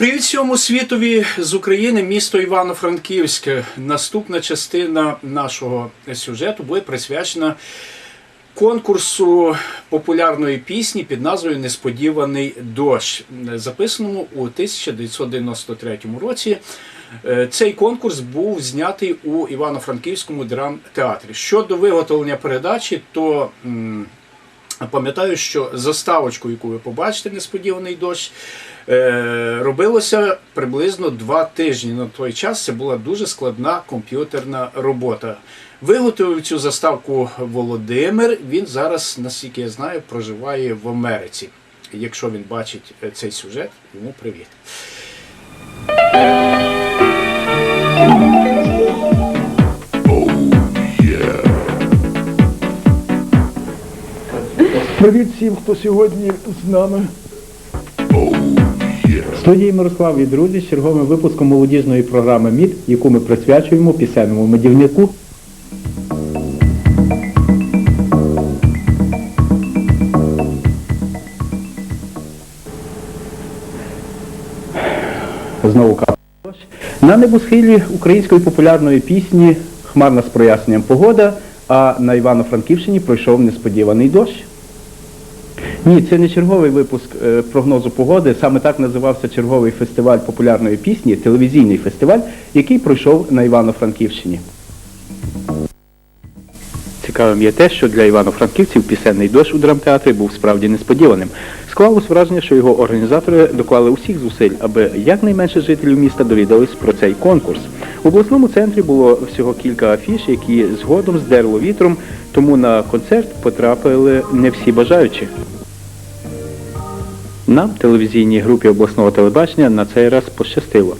Привіт всьому світові з України, місто Івано-Франківське. Наступна частина нашого сюжету буде присвячена конкурсу популярної пісні під назвою Несподіваний дощ, записаному у 1993 році. Е, Цей конкурс був знятий у Івано-Франківському драмтеатрі. Щодо виготовлення передачі, то Пам'ятаю, що заставочку, яку ви побачите, несподіваний дощ, е, робилося приблизно два тижні. На той час це була дуже складна комп'ютерна робота. Виготовив цю заставку Володимир. Він зараз, наскільки я знаю, проживає в Америці. Якщо він бачить е, цей сюжет, йому привіт. Привіт всім, хто сьогодні з нами. В студії Мирослав і друзі з черговим випуском молодіжної програми МІД, яку ми присвячуємо пісенному медівнику. Знову капає дощ. На небосхилі української популярної пісні Хмарна з проясненням погода, а на Івано-Франківщині пройшов несподіваний дощ. Ні, це не черговий випуск е, прогнозу погоди. Саме так називався черговий фестиваль популярної пісні, телевізійний фестиваль, який пройшов на Івано-Франківщині. Цікавим є те, що для івано-франківців пісенний дощ у драмтеатрі був справді несподіваним. Склалось враження, що його організатори доклали усіх зусиль, аби якнайменше жителів міста довідались про цей конкурс. В обласному центрі було всього кілька афіш, які згодом здерло вітром, тому на концерт потрапили не всі бажаючі. Нам, телевізійній групі обласного телебачення, на цей раз пощастило.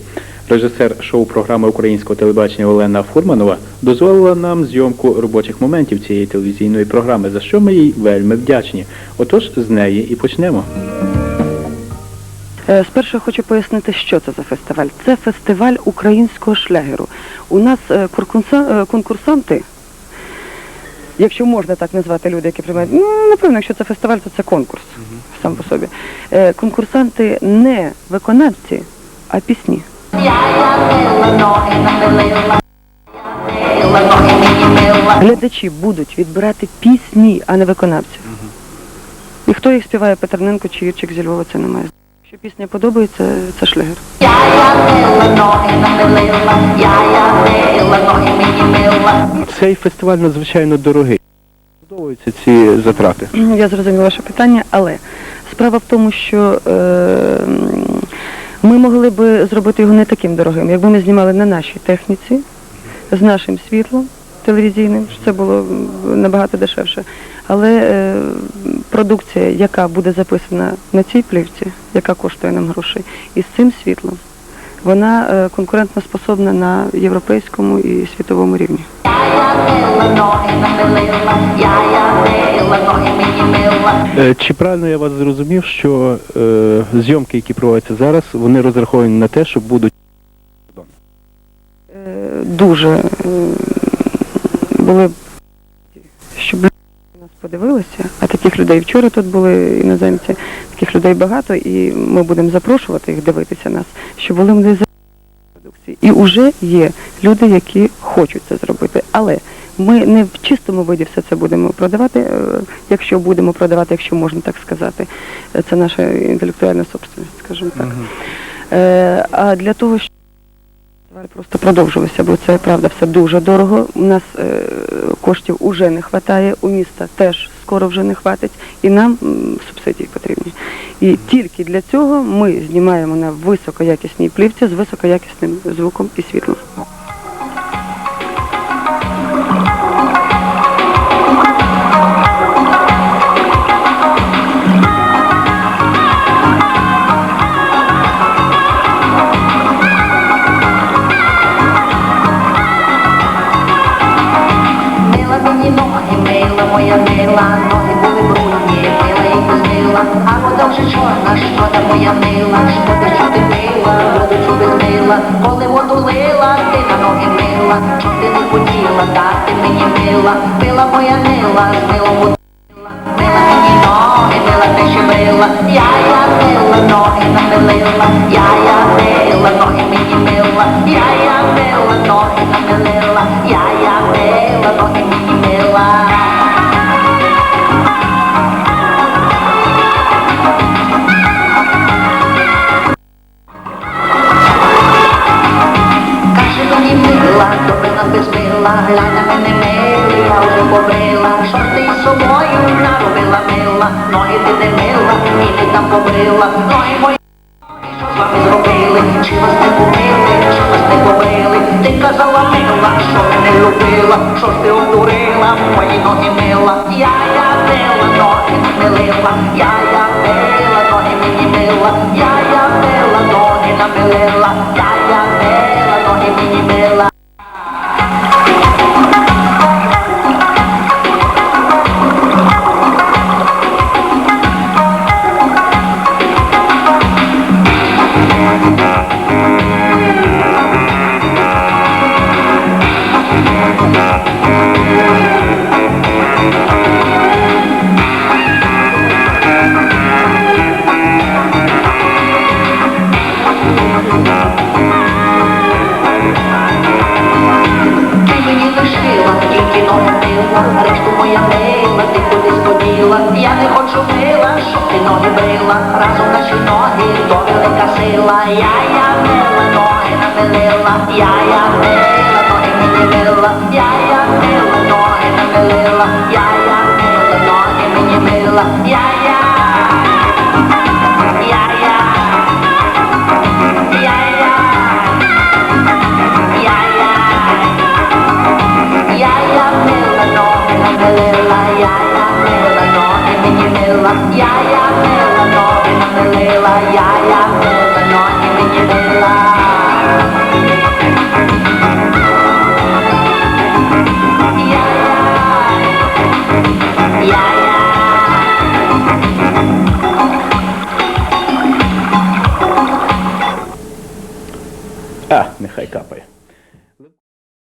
Режисер шоу-програми українського телебачення Олена Фурманова дозволила нам зйомку робочих моментів цієї телевізійної програми, за що ми їй вельми вдячні. Отож, з неї і почнемо. Е, Спершу хочу пояснити, що це за фестиваль. Це фестиваль українського шлягеру. У нас е, е, конкурсанти, якщо можна так назвати люди, які приймають, ну, напевно, якщо це фестиваль, то це конкурс сам по собі. Е, Конкурсанти не виконавці, а пісні. Глядачі будуть відбирати пісні, а не виконавців. І хто їх співає Петерненко чи Юрчик зі Львова, це немає. Якщо пісня подобається, це шлягер. Цей фестиваль надзвичайно дорогий. Подобаються ці затрати. Я зрозуміла ваше питання, але справа в тому, що е, ми могли би зробити його не таким дорогим, якби ми знімали на нашій техніці з нашим світлом телевізійним, що це було набагато дешевше. Але е, продукція, яка буде записана на цій плівці, яка коштує нам грошей, і з цим світлом, вона е, конкурентно способна на європейському і світовому рівні. Е, Чи правильно я вас зрозумів, що е, зйомки, які проводяться зараз, вони розраховані на те, що будуть Е, дуже е, були, щоб люди нас подивилися, а таких людей вчора тут були іноземці, таких людей багато, і ми будемо запрошувати їх дивитися нас, щоб вони вони за продукції. І вже є люди, які хочуть це зробити. Але ми не в чистому виді все це будемо продавати, е, якщо будемо продавати, якщо можна так сказати. Е, Це наша інтелектуальна собственність, скажімо так. Е, А для того, щоб просто продовжилося, бо це правда все дуже дорого. У нас е, коштів уже не вистачає, у міста теж скоро вже не хватить, і нам м, субсидії потрібні. І тільки для цього ми знімаємо на високоякісній плівці з високоякісним звуком і світлом. Моя мила, ти що ти мила, буду чуби мила, коли воду лила, ти на ноги мила, що ти не хотіла, так ти мені мила, мила моя мила, з милом воду мила, мила мені ноги, мила, ти ще мила, я, я мила, ноги намилила, я, я мила, ноги мені мила, я, я мила, ноги намилила, я, я мила, ноги мені ти не мила, і ти там побрила, ой мої, що з вами зробили, чи вас не побили, чи вас не побили, ти казала мила, що мене любила, що ж ти обдурила, мої ноги мила, я, я мила, ноги не лила, я, решту моя мила, ти кудись поділа. Я не хочу мила, щоб ти ноги брила, разом наші ноги, то велика сила. Я, я мила, ноги намилила, я, я мила, ноги мені мила, я, я мила, ноги намилила, я, я мила, ноги мені мила, я, я, я-я, мила,